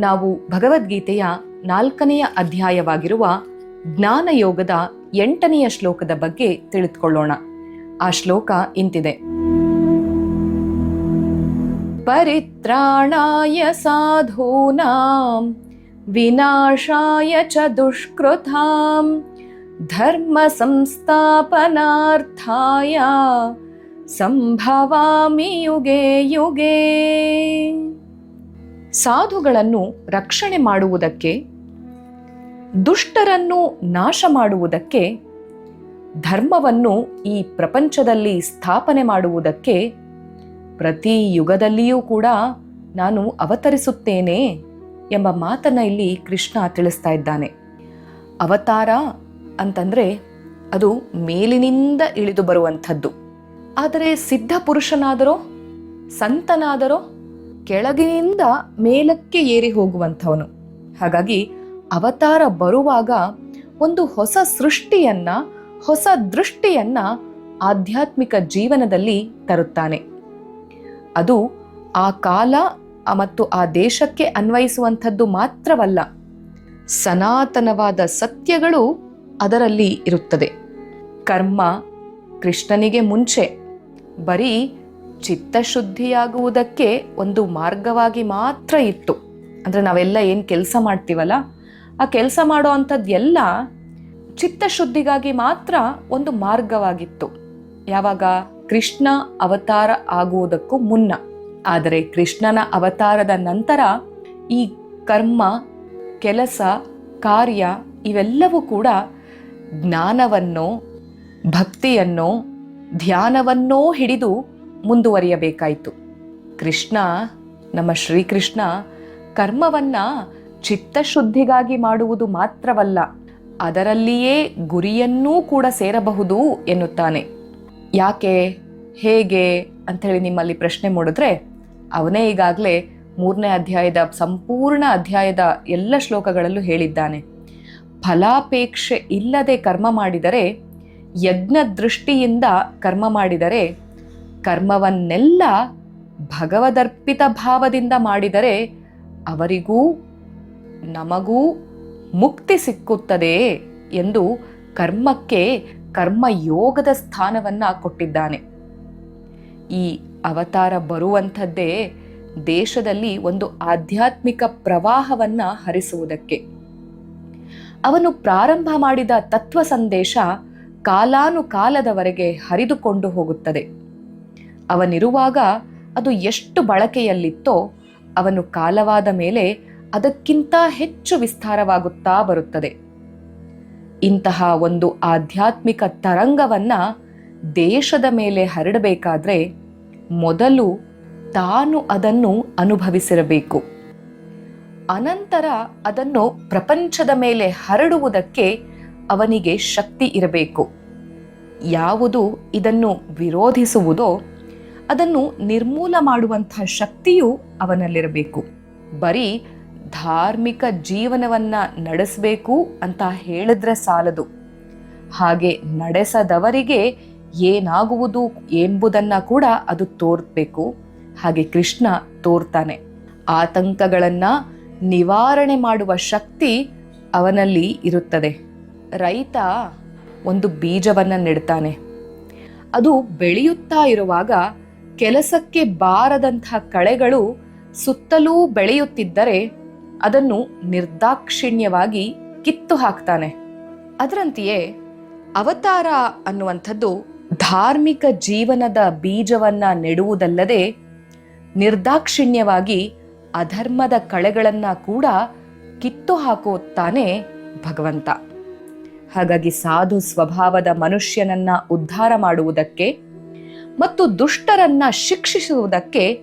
ನಾವು ಭಗವದ್ಗೀತೆಯ ನಾಲ್ಕನೆಯ ಅಧ್ಯಾಯವಾಗಿರುವ ಜ್ಞಾನಯೋಗದ ಎಂಟನೆಯ ಶ್ಲೋಕದ ಬಗ್ಗೆ ತಿಳಿದುಕೊಳ್ಳೋಣ. ಆ ಶ್ಲೋಕ ಇಂತಿದೆ. ಪರಿತ್ರಾಣಾಯ ಸಾಧೂನಾಂ, ವಿನಾಶಾಯ ಚ ದುಷ್ಕೃತಾಂ ಧರ್ಮ ಸಂಸ್ಥಾಪನಾರ್ಥಾಯ ಸಂಭವಾಮಿ ಯುಗೇ ಯುಗೆ. ಸಾಧುಗಳನ್ನು ರಕ್ಷಣೆ ಮಾಡುವುದಕ್ಕೆ, ದುಷ್ಟರನ್ನು ನಾಶ ಮಾಡುವುದಕ್ಕೆ, ಧರ್ಮವನ್ನು ಈ ಪ್ರಪಂಚದಲ್ಲಿ ಸ್ಥಾಪನೆ ಮಾಡುವುದಕ್ಕೆ ಪ್ರತಿ ಯುಗದಲ್ಲಿಯೂ ಕೂಡ ನಾನು ಅವತರಿಸುತ್ತೇನೆ ಎಂಬ ಮಾತನ್ನ ಇಲ್ಲಿ ಕೃಷ್ಣ ತಿಳಿಸ್ತಾ ಇದ್ದಾನೆ. ಅವತಾರ ಅಂತಂದ್ರೆ ಅದು ಮೇಲಿನಿಂದ ಇಳಿದು ಬರುವಂಥದ್ದು. ಆದರೆ ಸಿದ್ಧ ಪುರುಷನಾದರೋ, ಸಂತನಾದರೋ ಕೆಳಗಿನಿಂದ ಮೇಲಕ್ಕೆ ಏರಿ ಹೋಗುವಂಥವನು. ಹಾಗಾಗಿ ಅವತಾರ ಬರುವಾಗ ಒಂದು ಹೊಸ ಸೃಷ್ಟಿಯನ್ನ, ಹೊಸ ದೃಷ್ಟಿಯನ್ನ ಆಧ್ಯಾತ್ಮಿಕ ಜೀವನದಲ್ಲಿ ತರುತ್ತಾನೆ. ಅದು ಆ ಕಾಲ ಮತ್ತು ಆ ದೇಶಕ್ಕೆ ಅನ್ವಯಿಸುವಂಥದ್ದು ಮಾತ್ರವಲ್ಲ, ಸನಾತನವಾದ ಸತ್ಯಗಳು ಅದರಲ್ಲಿ ಇರುತ್ತದೆ. ಕರ್ಮ ಕೃಷ್ಣನಿಗೆ ಮುಂಚೆ, ಬರೀ ಚಿತ್ತಶುದ್ಧಿಯಾಗುವುದಕ್ಕೆ ಒಂದು ಮಾರ್ಗವಾಗಿ ಮಾತ್ರ ಇತ್ತು. ಅಂದರೆ ನಾವೆಲ್ಲ ಏನು ಕೆಲಸ ಮಾಡ್ತೀವಲ್ಲ, ಆ ಕೆಲಸ ಮಾಡೋ ಅಂಥದ್ದೆಲ್ಲ ಚಿತ್ತಶುದ್ಧಿಗಾಗಿ ಮಾತ್ರ ಒಂದು ಮಾರ್ಗವಾಗಿತ್ತು. ಯಾವಾಗ? ಕೃಷ್ಣ ಅವತಾರ ಆಗುವುದಕ್ಕೂ ಮುನ್ನ. ಆದರೆ ಕೃಷ್ಣನ ಅವತಾರದ ನಂತರ ಈ ಕರ್ಮ, ಕೆಲಸ, ಕಾರ್ಯ ಇವೆಲ್ಲವೂ ಕೂಡ ಜ್ಞಾನವನ್ನೋ, ಭಕ್ತಿಯನ್ನೋ, ಧ್ಯಾನವನ್ನೋ ಹಿಡಿದು ಮುಂದುವರಿಯಬೇಕಾಯಿತು. ಕೃಷ್ಣ, ನಮ್ಮ ಶ್ರೀಕೃಷ್ಣ ಕರ್ಮವನ್ನ ಚಿತ್ತಶುದ್ಧಿಗಾಗಿ ಮಾಡುವುದು ಮಾತ್ರವಲ್ಲ, ಅದರಲ್ಲಿಯೇ ಗುರಿಯನ್ನೂ ಕೂಡ ಸೇರಬಹುದು ಎನ್ನುತ್ತಾನೆ. ಯಾಕೆ, ಹೇಗೆ ಅಂಥೇಳಿ ನಿಮ್ಮಲ್ಲಿ ಪ್ರಶ್ನೆ ಮೂಡಿದ್ರೆ, ಅವನೇ ಈಗಾಗಲೇ ಮೂರನೇ ಅಧ್ಯಾಯದ, ಸಂಪೂರ್ಣ ಅಧ್ಯಾಯದ ಎಲ್ಲ ಶ್ಲೋಕಗಳಲ್ಲೂ ಹೇಳಿದ್ದಾನೆ. ಫಲಾಪೇಕ್ಷೆ ಇಲ್ಲದೆ ಕರ್ಮ ಮಾಡಿದರೆ ಯಜ್ಞ ದೃಷ್ಟಿಯಿಂದ ಕರ್ಮ ಮಾಡಿದರೆ ಕರ್ಮವನ್ನೆಲ್ಲ ಭಗವದರ್ಪಿತ ಭಾವದಿಂದ ಮಾಡಿದರೆ ಅವರಿಗೂ ನಮಗೂ ಮುಕ್ತಿ ಸಿಕ್ಕುತ್ತದೆ ಎಂದು ಕರ್ಮಕ್ಕೆ ಕರ್ಮಯೋಗದ ಸ್ಥಾನವನ್ನು ಕೊಟ್ಟಿದ್ದಾನೆ. ಈ ಅವತಾರ ಬರುವಂಥದ್ದೇ ದೇಶದಲ್ಲಿ ಒಂದು ಆಧ್ಯಾತ್ಮಿಕ ಪ್ರವಾಹವನ್ನ ಹರಿಸುವುದಕ್ಕೆ. ಅವನು ಪ್ರಾರಂಭ ಮಾಡಿದ ತತ್ವ ಸಂದೇಶ ಕಾಲಾನುಕಾಲದವರೆಗೆ ಹರಿದುಕೊಂಡು ಹೋಗುತ್ತದೆ. ಅವನಿರುವಾಗ ಅದು ಎಷ್ಟು ಬಳಕೆಯಲ್ಲಿತ್ತೋ ಅವನು ಕಾಲವಾದ ಮೇಲೆ ಅದಕ್ಕಿಂತ ಹೆಚ್ಚು ವಿಸ್ತಾರವಾಗುತ್ತಾ ಬರುತ್ತದೆ. ಇಂತಹ ಒಂದು ಆಧ್ಯಾತ್ಮಿಕ ತರಂಗವನ್ನು ದೇಶದ ಮೇಲೆ ಹರಡಬೇಕಾದ್ರೆ ಮೊದಲು ತಾನು ಅದನ್ನು ಅನುಭವಿಸಿರಬೇಕು. ಅನಂತರ ಅದನ್ನು ಪ್ರಪಂಚದ ಮೇಲೆ ಹರಡುವುದಕ್ಕೆ ಅವನಿಗೆ ಶಕ್ತಿ ಇರಬೇಕು. ಯಾವುದು ಇದನ್ನು ವಿರೋಧಿಸುವುದೋ ಅದನ್ನು ನಿರ್ಮೂಲ ಮಾಡುವಂತಹ ಶಕ್ತಿಯು ಅವನಲ್ಲಿರಬೇಕು. ಬರೀ ಧಾರ್ಮಿಕ ಜೀವನವನ್ನ ನಡೆಸಬೇಕು ಅಂತ ಹೇಳಿದ್ರೆ ಸಾಲದು. ಹಾಗೆ ನಡೆಸದವರಿಗೆ ಏನಾಗುವುದು ಎಂಬುದನ್ನ ಕೂಡ ಅದು ತೋರ್ಬೇಕು. ಹಾಗೆ ಕೃಷ್ಣ ತೋರ್ತಾನೆ, ಆತಂಕಗಳನ್ನ ನಿವಾರಣೆ ಮಾಡುವ ಶಕ್ತಿ ಅವನಲ್ಲಿ ಇರುತ್ತದೆ. ರೈತ ಒಂದು ಬೀಜವನ್ನ ನೆಡ್ತಾನೆ. ಅದು ಬೆಳೆಯುತ್ತಾ ಇರುವಾಗ ಕೆಲಸಕ್ಕೆ ಬಾರದಂತಹ ಕಳೆಗಳು ಸುತ್ತಲೂ ಬೆಳೆಯುತ್ತಿದ್ದರೆ ಅದನ್ನು ನಿರ್ದಾಕ್ಷಿಣ್ಯವಾಗಿ ಕಿತ್ತು ಹಾಕ್ತಾನೆ. ಅದರಂತೆಯೇ ಅವತಾರ ಅನ್ನುವಂಥದ್ದು ಧಾರ್ಮಿಕ ಜೀವನದ ಬೀಜವನ್ನ ನೆಡುವುದಲ್ಲದೆ ನಿರ್ದಾಕ್ಷಿಣ್ಯವಾಗಿ ಅಧರ್ಮದ ಕಳೆಗಳನ್ನ ಕೂಡ ಕಿತ್ತು ಹಾಕುತ್ತಾನೆ ಭಗವಂತ. ಹಾಗಾಗಿ ಸಾಧು ಸ್ವಭಾವದ ಮನುಷ್ಯನನ್ನ ಉದ್ಧಾರ ಮಾಡುವುದಕ್ಕೆ ಮತ್ತು ದುಷ್ಟರನ್ನ ಶಿಕ್ಷಿಸುವುದಕ್ಕೆ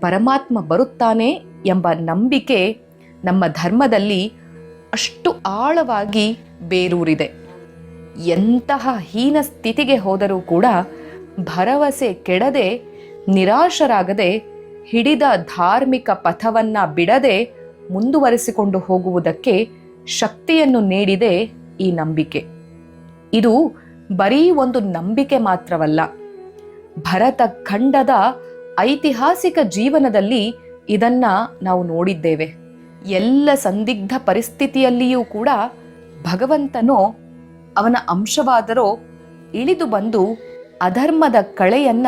ಪರಮಾತ್ಮ ಬರುತ್ತಾನೆ ಎಂಬ ನಂಬಿಕೆ ನಮ್ಮ ಧರ್ಮದಲ್ಲಿ ಅಷ್ಟು ಆಳವಾಗಿ ಬೇರೂರಿದೆ. ಎಂತಹ ಹೀನ ಸ್ಥಿತಿಗೆ ಹೋದರೂ ಕೂಡ ಭರವಸೆ ಕೆಡದೆ, ನಿರಾಶರಾಗದೆ, ಹಿಡಿದ ಧಾರ್ಮಿಕ ಪಥವನ್ನ ಬಿಡದೆ ಮುಂದುವರೆಸಿಕೊಂಡು ಹೋಗುವುದಕ್ಕೆ ಶಕ್ತಿಯನ್ನು ನೀಡಿದೆ ಈ ನಂಬಿಕೆ. ಇದು ಬರೀ ಒಂದು ನಂಬಿಕೆ ಮಾತ್ರವಲ್ಲ ಭರತ ಖಂಡದ ಐತಿಹಾಸಿಕ ಜೀವನದಲ್ಲಿ ಇದನ್ನ ನಾವು ನೋಡಿದ್ದೇವೆ. ಎಲ್ಲ ಸಂದಿಗ್ಧ ಪರಿಸ್ಥಿತಿಯಲ್ಲಿಯೂ ಕೂಡ ಭಗವಂತನೋ ಅವನ ಅಂಶವಾದರೋ ಇಳಿದು ಬಂದು ಅಧರ್ಮದ ಕಳೆಯನ್ನ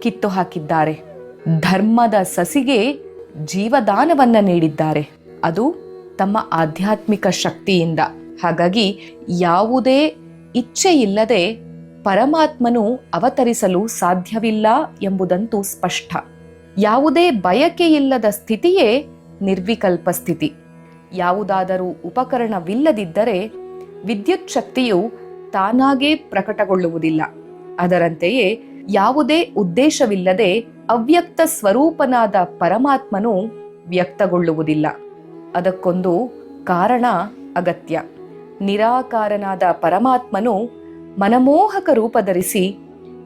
ಕಿತ್ತು ಹಾಕಿದ್ದಾರೆ. ಧರ್ಮದ ಸಸಿಗೆ ಜೀವದಾನವನ್ನ ನೀಡಿದ್ದಾರೆ. ಅದು ತಮ್ಮ ಆಧ್ಯಾತ್ಮಿಕ ಶಕ್ತಿಯಿಂದ. ಹಾಗಾಗಿ ಯಾವುದೇ ಇಚ್ಛೆ ಇಲ್ಲದೆ ಪರಮಾತ್ಮನು ಅವತರಿಸಲು ಸಾಧ್ಯವಿಲ್ಲ ಎಂಬುದಂತೂ ಸ್ಪಷ್ಟ. ಯಾವುದೇ ಬಯಕೆಯಿಲ್ಲದ ಸ್ಥಿತಿಯೇ ನಿರ್ವಿಕಲ್ಪ ಸ್ಥಿತಿ. ಯಾವುದಾದರೂ ಉಪಕರಣವಿಲ್ಲದಿದ್ದರೆ ವಿದ್ಯುತ್ ಶಕ್ತಿಯು ತಾನಾಗೇ ಪ್ರಕಟಗೊಳ್ಳುವುದಿಲ್ಲ. ಅದರಂತೆಯೇ ಯಾವುದೇ ಉದ್ದೇಶವಿಲ್ಲದೆ ಅವ್ಯಕ್ತ ಸ್ವರೂಪನಾದ ಪರಮಾತ್ಮನು ವ್ಯಕ್ತಗೊಳ್ಳುವುದಿಲ್ಲ. ಅದಕ್ಕೊಂದು ಕಾರಣ ಅಗತ್ಯ. ನಿರಾಕಾರನಾದ ಪರಮಾತ್ಮನು ಮನಮೋಹಕ ರೂಪ ಧರಿಸಿ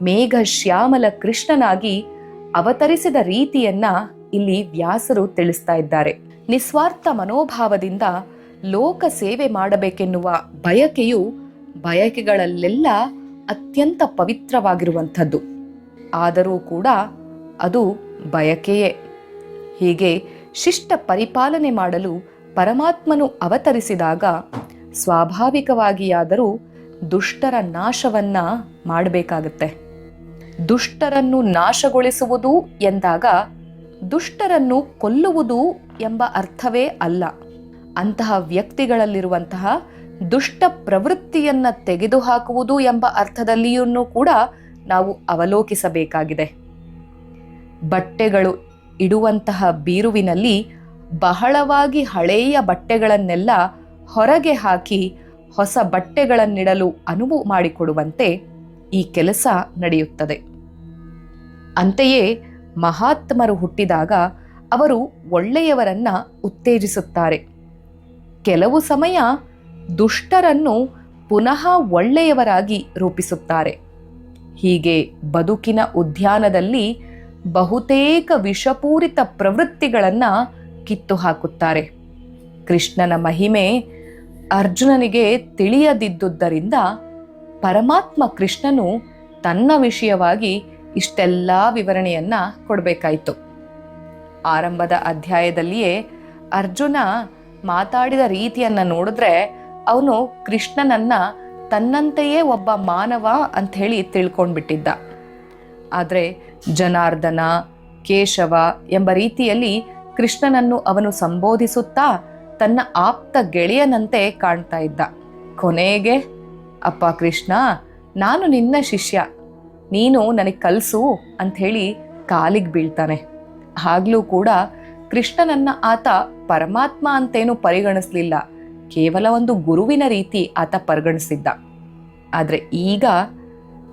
ಮೇಘ ಶ್ಯಾಮಲ ಕೃಷ್ಣನಾಗಿ ಅವತರಿಸಿದ ರೀತಿಯನ್ನ ಇಲ್ಲಿ ವ್ಯಾಸರು ತಿಳಿಸ್ತಾ ಇದ್ದಾರೆ. ನಿಸ್ವಾರ್ಥ ಮನೋಭಾವದಿಂದ ಲೋಕ ಸೇವೆ ಮಾಡಬೇಕೆನ್ನುವ ಬಯಕೆಯು ಬಯಕೆಗಳಲ್ಲೆಲ್ಲ ಅತ್ಯಂತ ಪವಿತ್ರವಾಗಿರುವಂಥದ್ದು. ಆದರೂ ಕೂಡ ಅದು ಬಯಕೆಯೇ. ಹೀಗೆ ಶಿಷ್ಟ ಪರಿಪಾಲನೆ ಮಾಡಲು ಪರಮಾತ್ಮನು ಅವತರಿಸಿದಾಗ ಸ್ವಾಭಾವಿಕವಾಗಿಯಾದರೂ ದುಷ್ಟರ ನಾಶವನ್ನ ಮಾಡಬೇಕಾಗತ್ತೆ. ದುಷ್ಟರನ್ನು ನಾಶಗೊಳಿಸುವುದು ಎಂದಾಗ ದುಷ್ಟರನ್ನು ಕೊಲ್ಲುವುದು ಎಂಬ ಅರ್ಥವೇ ಅಲ್ಲ. ಅಂತಹ ವ್ಯಕ್ತಿಗಳಲ್ಲಿರುವಂತಹ ದುಷ್ಟ ಪ್ರವೃತ್ತಿಯನ್ನ ತೆಗೆದುಹಾಕುವುದು ಎಂಬ ಅರ್ಥದಲ್ಲಿಯೂ ಕೂಡ ನಾವು ಅವಲೋಕಿಸಬೇಕಾಗಿದೆ. ಬಟ್ಟೆಗಳು ಇಡುವಂತಹ ಬೀರುವಿನಲ್ಲಿ ಬಹಳವಾಗಿ ಹಳೆಯ ಬಟ್ಟೆಗಳನ್ನೆಲ್ಲ ಹೊರಗೆ ಹಾಕಿ ಹೊಸ ಬಟ್ಟೆಗಳನ್ನಿಡಲು ಅನುವು ಮಾಡಿಕೊಡುವಂತೆ ಈ ಕೆಲಸ ನಡೆಯುತ್ತದೆ. ಅಂತೆಯೇ ಮಹಾತ್ಮರು ಹುಟ್ಟಿದಾಗ ಅವರು ಒಳ್ಳೆಯವರನ್ನ ಉತ್ತೇಜಿಸುತ್ತಾರೆ. ಕೆಲವು ಸಮಯ ದುಷ್ಟರನ್ನು ಪುನಃ ಒಳ್ಳೆಯವರಾಗಿ ರೂಪಿಸುತ್ತಾರೆ. ಹೀಗೆ ಬದುಕಿನ ಉದ್ಯಾನದಲ್ಲಿ ಬಹುತೇಕ ವಿಷಪೂರಿತ ಪ್ರವೃತ್ತಿಗಳನ್ನು ಕಿತ್ತು ಹಾಕುತ್ತಾರೆ ಕೃಷ್ಣನ ಮಹಿಮೆ ಅರ್ಜುನನಿಗೆ ತಿಳಿಯದಿದ್ದುದರಿಂದ ಪರಮಾತ್ಮ ಕೃಷ್ಣನು ತನ್ನ ವಿಷಯವಾಗಿ ಇಷ್ಟೆಲ್ಲ ವಿವರಣೆಯನ್ನ ಕೊಡಬೇಕಾಯಿತು. ಆರಂಭದ ಅಧ್ಯಾಯದಲ್ಲಿಯೇ ಅರ್ಜುನ ಮಾತಾಡಿದ ರೀತಿಯನ್ನ ನೋಡಿದ್ರೆ ಅವನು ಕೃಷ್ಣನನ್ನ ತನ್ನಂತೆಯೇ ಒಬ್ಬ ಮಾನವ ಅಂತ ಹೇಳಿ ತಿಳ್ಕೊಂಡ್ಬಿಟ್ಟಿದ್ದ. ಆದರೆ ಜನಾರ್ದನ, ಕೇಶವ ಎಂಬ ರೀತಿಯಲ್ಲಿ ಕೃಷ್ಣನನ್ನು ಅವನು ಸಂಬೋಧಿಸುತ್ತಾ ತನ್ನ ಆಪ್ತ ಗೆಳೆಯನಂತೆ ಕಾಣ್ತಾ ಇದ್ದ. ಕೊನೆಗೆ, ಅಪ್ಪ ಕೃಷ್ಣ, ನಾನು ನಿನ್ನ ಶಿಷ್ಯ. ನೀನು ನನಗೆ ಕಲಿಸು ಅಂಥೇಳಿ ಕಾಲಿಗೆ ಬೀಳ್ತಾನೆ. ಆಗ್ಲೂ ಕೂಡ ಕೃಷ್ಣನನ್ನ ಆತ ಪರಮಾತ್ಮ ಅಂತೇನು ಪರಿಗಣಿಸ್ಲಿಲ್ಲ. ಕೇವಲ ಒಂದು ಗುರುವಿನ ರೀತಿ ಆತ ಪರಿಗಣಿಸಿದ್ದ. ಆದರೆ ಈಗ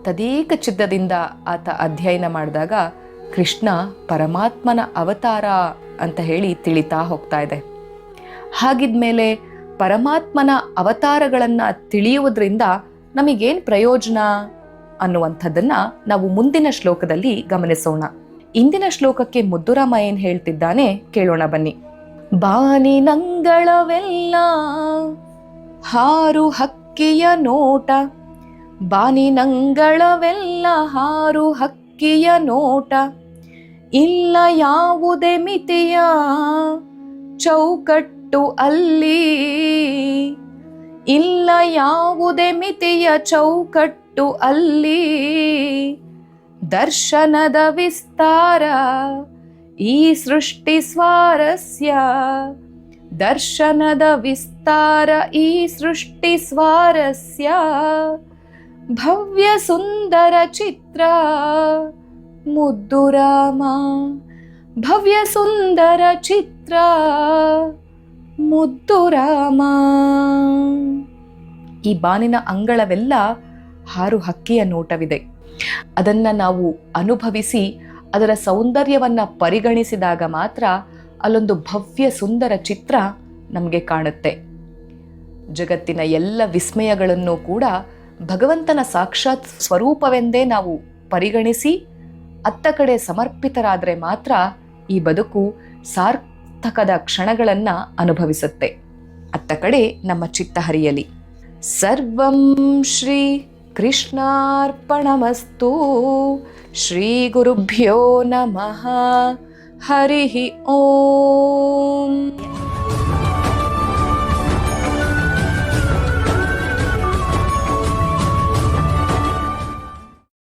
ತದೇಕ ಚಿತ್ತದಿಂದ ಆತ ಅಧ್ಯಯನ ಮಾಡಿದಾಗ ಕೃಷ್ಣ ಪರಮಾತ್ಮನ ಅವತಾರ ಅಂತ ಹೇಳಿ ತಿಳಿತಾ ಹೋಗ್ತಾ ಇದೆ. ಹಾಗಿದ್ಮೇಲೆ ಪರಮಾತ್ಮನ ಅವತಾರಗಳನ್ನ ತಿಳಿಯುವುದರಿಂದ ನಮಗೇನು ಪ್ರಯೋಜನ ಅನ್ನುವಂಥದ್ದನ್ನು ನಾವು ಮುಂದಿನ ಶ್ಲೋಕದಲ್ಲಿ ಗಮನಿಸೋಣ. ಇಂದಿನ ಶ್ಲೋಕಕ್ಕೆ ಮುದ್ದುರಾಮ ಏನ್ ಹೇಳ್ತಿದ್ದಾನೆ ಕೇಳೋಣ ಬನ್ನಿ. ಬಾನಿನಂಗಳವೆಲ್ಲ ಹಾರು ಹಕ್ಕಿಯ ನೋಟ. ಬಾನಿನಂಗಳವೆಲ್ಲ ಹಾರು ಹಕ್ಕಿಯ ನೋಟ. ಇಲ್ಲ ಯಾವುದೇ ಮಿತಿಯ ಚೌಕಟ್ಟು ಅಲ್ಲಿ ಇಲ್ಲ ಯಾವುದೇ ಮಿತಿಯ ಚೌಕಟ್ಟು ಅಲ್ಲಿ ದರ್ಶನದ ವಿಸ್ತಾರ, ಈ ಸೃಷ್ಟಿ ಸ್ವಾರಸ್ಯ. ದರ್ಶನದ ವಿಸ್ತಾರ, ಈ ಸೃಷ್ಟಿ ಸ್ವಾರಸ್ಯ. ಭವ್ಯ ಸುಂದರ ಚಿತ್ರ ಮುದ್ದುರಾಮ ಭವ್ಯ ಸುಂದರ ಚಿತ್ರ. ಮುದ್ದು ರಾಮ. ಈ ಬಾನಿನ ಅಂಗಳವೆಲ್ಲ ಹಾರು ಹಕ್ಕಿಯ ನೋಟವಿದೆ. ಅದನ್ನ ನಾವು ಅನುಭವಿಸಿ ಅದರ ಸೌಂದರ್ಯವನ್ನ ಪರಿಗಣಿಸಿದಾಗ ಮಾತ್ರ ಅಲ್ಲೊಂದು ಭವ್ಯ ಸುಂದರ ಚಿತ್ರ ನಮಗೆ ಕಾಣುತ್ತೆ. ಜಗತ್ತಿನ ಎಲ್ಲ ವಿಸ್ಮಯಗಳನ್ನು ಕೂಡ ಭಗವಂತನ ಸಾಕ್ಷಾತ್ ಸ್ವರೂಪವೆಂದೇ ನಾವು ಪರಿಗಣಿಸಿ ಅತ್ತ ಕಡೆ ಸಮರ್ಪಿತರಾದರೆ ಮಾತ್ರ ಈ ಬದುಕು ಸಾರ್ಥಕದ ಕ್ಷಣಗಳನ್ನು ಅನುಭವಿಸುತ್ತೆ. ಅತ್ತ ಕಡೆ ನಮ್ಮ ಚಿತ್ತ ಹರಿಯಲಿ ಸರ್ವಂ ಶ್ರೀ ಕೃಷ್ಣಾರ್ಪಣಮಸ್ತು. ಶ್ರೀ ಗುರುಭ್ಯೋ ನಮಃ. ಹರಿ ಓಂ.